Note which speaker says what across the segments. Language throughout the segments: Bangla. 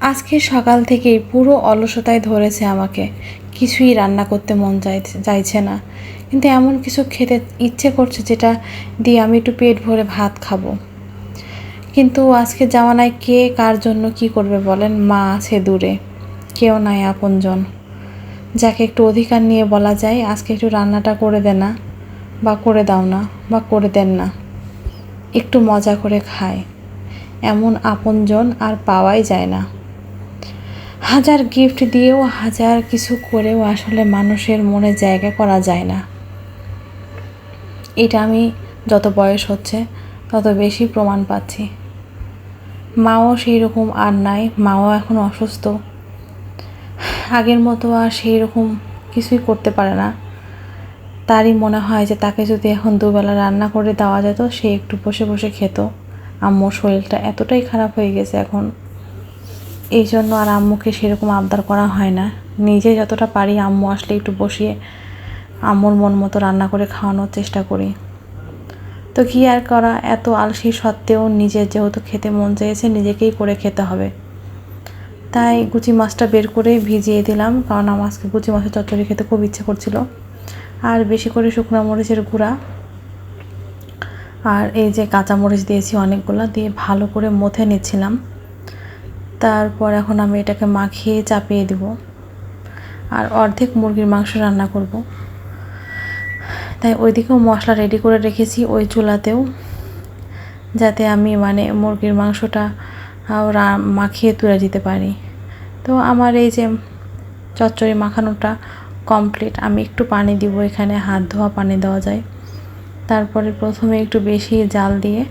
Speaker 1: আজকে সকাল থেকেই পুরো অলসতায় ধরেছে আমাকে। কিছুই রান্না করতে মন চাইছে না। কিন্তু এমন কিছু খেতে ইচ্ছে করছে যেটা দিয়ে আমি একটু পেট ভরে ভাত খাব। কিন্তু আজকে জামানায় কে কার জন্য কি করবে বলেন? মা আছে দূরে। কেউ নাই আপনজন। যাকে একটু অধিকার নিয়ে বলা যায়, আজকে একটু রান্নাটা করে দে না, বা করে দাও না, বা করে দেন না। একটু মজা করে খায়। এমন আপনজন আর পাওয়াই যায় না। হাজার গিফট দিয়েও হাজার কিছু করেও আসলে মানুষের মনে জায়গা করা যায় না। এটা আমি যত বয়স হচ্ছে, তত বেশি প্রমাণ পাচ্ছি। মাও সেই রকম আর নাই, মাও এখন অসুস্থ। আগের মতো আর সেই রকম কিছুই করতে পারে না। তারই মনে হয় যে তাকে যদি এখন দুবেলা রান্না করে দেওয়া যেত, সে একটু বসে বসে খেত। আম্মুর শরীরটা এতটাই খারাপ হয়ে গেছে এখন। এই জন্য আর আম্মুকে সেরকম আবদার করা হয় না। নিজে যতটা পারি আম্মু আসলে একটু বসিয়ে আম্মুর মন মতো রান্না করে খাওয়ানোর চেষ্টা করি। তো কী আর করা, এত আলসি সত্ত্বেও নিজের যেহেতু খেতে মন চেয়েছে, নিজেকেই করে খেতে হবে। তাই গুচি মাছটা বের করে ভিজিয়ে দিলাম, কারণ আমার আজকে গুচি মাছের চচ্চড়ি খেতে খুব ইচ্ছে করছিল। আর বেশি করে শুকনো মরিচের গুঁড়া আর এই যে কাঁচা মরিচ দিয়েছি অনেকগুলো, দিয়ে ভালো করে মথে নিচ্ছিলাম। তারপর এখন আমি এটাকে মাখিয়ে চাপিয়ে দিব। আর অর্ধেক মুরগির মাংস রান্না করব। তাই ওইদিকেও মশলা রেডি করে রেখেছি ওই চুলাতেও, যাতে আমি মানে মুরগির মাংসটা মাখিয়ে তুলে দিতে পারি। তো আমার এই যে চচ্চড়ি মাখানোটা কমপ্লিট আমি একটু পানি দিব, এখানে হাত ধোয়া পানি দেওয়া যায়। তারপরে প্রথমে একটু বেশি জাল দিয়ে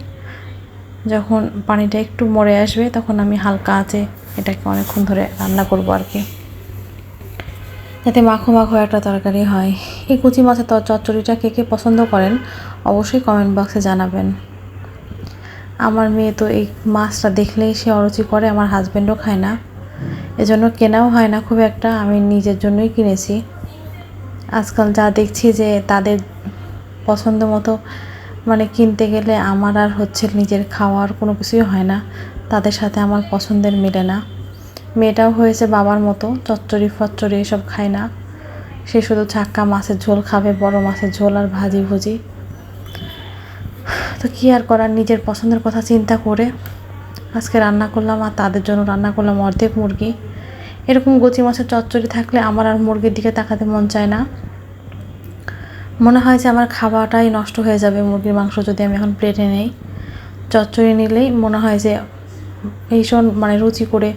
Speaker 1: যখন পানিটা একটু মরে আসবে, তখন আমি হালকা আঁচে এটাকে অনেকক্ষণ ধরে রান্না করব আর কি। যাতে মাখো মাখো একটা তরকারি হয়। এই কুচি মাছের চচ্চড়িটা কে কে পছন্দ করেন, অবশ্যই কমেন্ট বক্সে জানাবেন। আমার মেয়ে তো এই মাছটা দেখলেই সে অরুচি করে, আমার হাজব্যান্ডও খায় না। এজন্য কেনাও হয় না খুব একটা, আমি নিজের জন্যই কিনেছি। আজকাল যা দেখছি যে তাদের পছন্দ মতো মানে কিনতে গেলে আমার আর হচ্ছে নিজের খাওয়ার কোনো কিছুই হয় না। তাদের সাথে আমার পছন্দের মেলে না। মেয়েটাও হয়েছে বাবার মতো, চচ্চড়ি ফচ্চড়ি এসব খায় না। সে শুধু ছাক্কা মাছের ঝোল খাবে, বড় মাছের ঝোল আর ভাজি ভুজি। তো কী আর করার, নিজের পছন্দের কথা চিন্তা করে আজকে রান্না করলাম আর তাদের জন্য রান্না করলাম অর্ধেক মুরগি। এরকম গচি মাছের চচ্চড়ি থাকলে আমার আর মুরগির দিকে তাকাতে মন চায় না। মনে হয় যে আমার খাওয়াটাই নষ্ট হয়ে যাবে মুরগির মাংস যদি আমি এখন প্লেটে নেই। চচ্চড়ি নিলেই মনে হয় যে ভীষণ মানে রুচি করে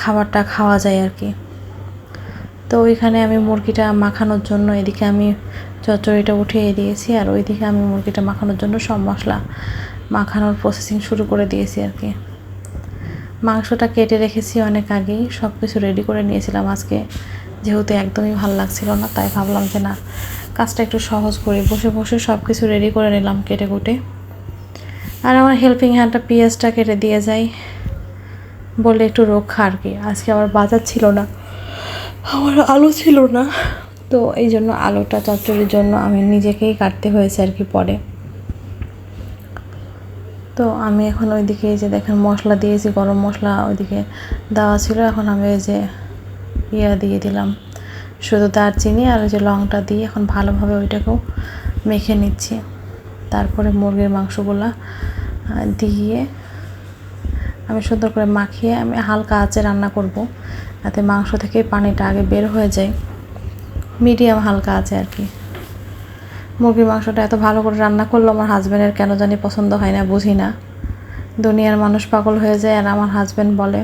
Speaker 1: খাবারটা খাওয়া যায় আর কি। তো ওইখানে আমি মুরগিটা মাখানোর জন্য এদিকে আমি চচ্চড়িটা উঠিয়ে দিয়েছি আর ওইদিকে আমি মুরগিটা মাখানোর জন্য সব মশলা মাখানোর প্রসেসিং শুরু করে দিয়েছি আর কি। মাংসটা কেটে রেখেছি অনেক আগেই সব কিছু রেডি করে নিয়েছিলাম আজকে। যেহেতু একদমই ভালো লাগছিল না, তাই ভাবলাম যে না, কাজটা একটু সহজ করি। বসে বসে সব কিছু রেডি করে নিলাম কেটে কুটে। আর আমার হেল্পিং হ্যান্ডটা পেঁয়াজটা কেটে দিয়ে যাই। বলে একটু রক্ষা আর কি। আজকে আমার বাজার ছিল না, আমার আলু ছিল না। তো এই জন্য আলুটা চচ্চড়ির জন্য আমি নিজেকেই কাটতে হয়েছে আর কি পরে। তো আমি এখন ওইদিকে যে দেখেন মশলা দিয়েছি, গরম মশলা ওইদিকে দেওয়া ছিল। এখন আমি এই যে ইয়া দিয়ে দিলাম। শুধু দারচিনি আর ওই যে লংটা দিয়ে এখন ভালোভাবে ওইটাকেও মেখে নিচ্ছি। তারপরে মুরগির মাংসগুলা দিয়ে আমি সুন্দর করে মাখিয়ে আমি হালকা আঁচে রান্না করব। যাতে মাংস থেকে পানিটা আগে বের হয়ে যায়। মিডিয়াম হালকা আছে আর কি। মুরগির মাংসটা এত ভালো করে রান্না করল আমার হাজব্যান্ডের কেন জানি পছন্দ হয় না, বুঝি না। দুনিয়ার মানুষ পাগল হয়ে যায় আর আমার হাজব্যান্ড বলে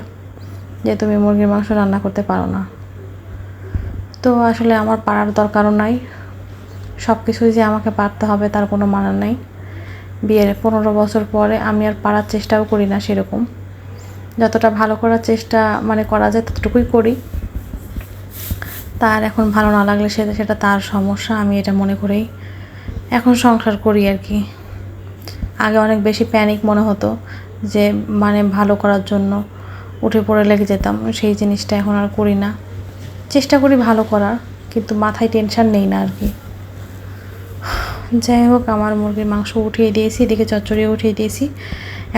Speaker 1: যে, তুমি মুরগির মাংস রান্না করতে পারো না। তো আসলে আমার পারার দরকারও নাই। সব কিছুই যে আমাকে পারতে হবে তার কোনো মানা নেই। বিয়ের পনেরো বছর পরে আমি আর পারার চেষ্টাও করি না সেরকম। যতটা ভালো করার চেষ্টা মানে করা যায় ততটুকুই করি। তার এখন ভালো না লাগলে সেটা সেটা তার সমস্যা, আমি এটা মনে করেই এখন সংসার করি আর কি। আগে অনেক বেশি প্যানিক মনে হতো যে মানে ভালো করার জন্য উঠে পড়ে লেগে যেতাম। সেই জিনিসটা এখন আর করি না। চেষ্টা করি ভালো করার, কিন্তু মাথায় টেনশান নেই না আর কি। যাই হোক, আমার মুরগির মাংস উঠিয়ে দিয়েছি, এদিকে চচ্চড়িয়ে উঠিয়ে দিয়েছি।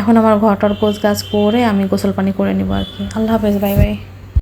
Speaker 1: এখন আমার ঘরটার গোছ গাছ করে আমি গোসল পানি করে নেব আর কি। আল্লাহ হাফেজ বাই বাই